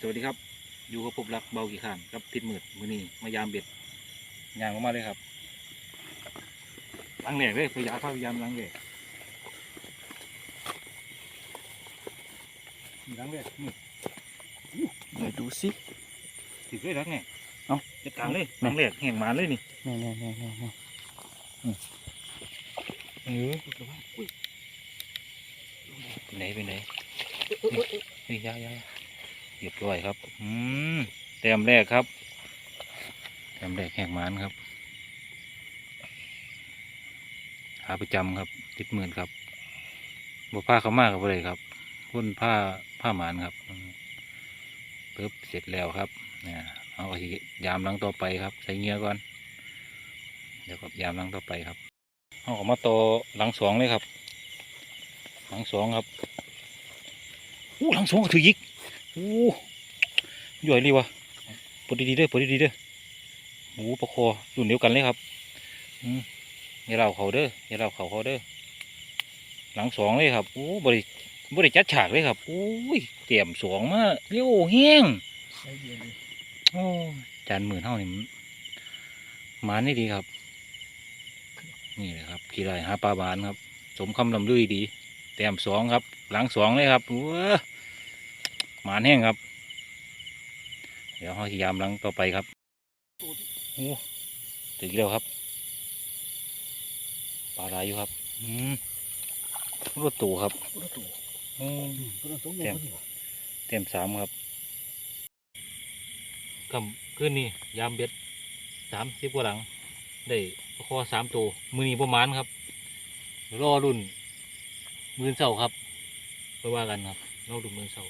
สวัสดีครับ อยู่กับพบรักเบากี่ข้านกับทิศมืดมือนี้มายามเบ็ดยางออกมาเลยครับล้างแหลกเลยพยายามพยายามล้างแหลกล้างแหลกมืดเดี๋ยวดูสิถือเลยล้างแหลกเอ้าจัดการเลยล้างแหลกแห่งหมานเลยนี่นี่นี่นี่นี่นี่เออไปไหนไปไหนนี่ยายา เรียบร้อยครับ อืมแต้มแรกครับแต้มแรกแห่งหมานครับ หาประจำครับติดหมื่นครับบ่ผ้าเขามากครับเลยครับพ่นผ้าผ้าหมานครับอืมปึ๊บเสร็จแล้วครับเนี่ยเอาก็สิยามหลังต่อไปครับ ใส่เงี้ยก่อน เดี๋ยวกับยามหลังต่อไปครับเอาออกมาต่อหลังสองเลยครับ หลังสองครับอู้หลังสองก็ถือยิก อู้ย่อยเลยวะปวดดีๆเด้อปวดดีๆเด้อโอ้ประคอรุ่นเดียวกันเลยครับอย่าเล่าเขาเด้ออย่าเล่าเขาเขาเด้อหลังสองเลยครับโอ้บริบริจัดฉากเลยครับโอ้ยเตรียมสองมาเร็วแห้งโอ้จานหมื่นเท่านี่มันหมานนี่ดีครับ นี่เลยครับขี่ไรหาปลาบานครับ สมคำลำลือดีเตรียมสองครับ หลังสองเลยครับว้า หมานแห้งครับ เดี๋ยวห้อยยามหลังต่อไปครับโอ้ถึงแล้วครับปลาไหลอยู่ครับอืมรถตู่ครับอืมเต็มเต็มสามครับคำขึ้นนี่ยามเบ็ดสามสิบกว่าหลัง ได้ปลาคอสามตัวมือนี้ประมาณครับรอรุ่นมือเสาครับไปว่ากันครับรอรุ่นมือเสา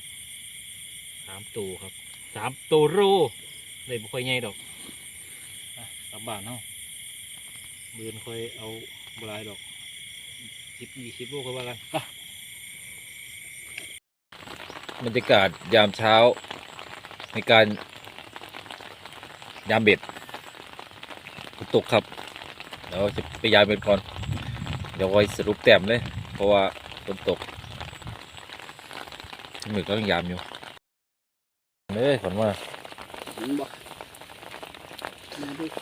สามตัวครับสามตัวโรได้บ่ค่อยใหญ่ดอกอะกลับบ้านเนาะมือนค่อยเอาบหลายดอกสิบยี่สิบโลค่อยว่ากันบรรยากาศยามเช้า ในการยามเบ็ดฝนตกครับเดี๋ยวจะไปยามเบ็ดก่อน เดี๋ยวไว้สรุปแต้มเลย เพราะว่าฝนตกมือก็ยังยามอยู่ เลยขวัญมา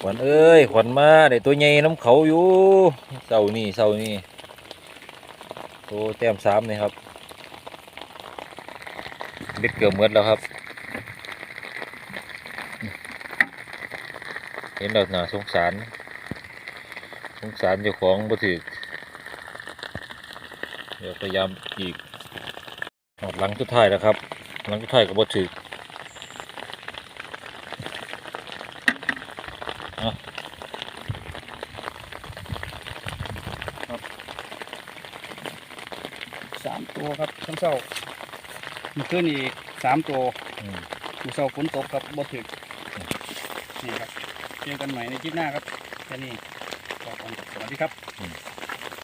ขวัญเอ้ยขวัญมาได้ตัวใหญ่น้ำเขาอยู่เสานี่เสานี่ตัวแต้มสามนี่ครับเบ็ดเกือบหมดแล้วครับเห็นแล้วน่าสงสารสงสารเจ้าของบ่ถือเดี๋ยวพยายามอีกเอาหลังสุดท้ายแล้วครับหลังสุดท้ายก็บ่ถือ สามตัวครับทั้งเศร้ามีขึ้นอีกสามตัวอืมมีเศร้าฝนตกครับบ่ถึกนี่ครับเจอกันใหม่ในคลิปหน้าครับแค่นี้ขอก่อนสวัสดีครับอืม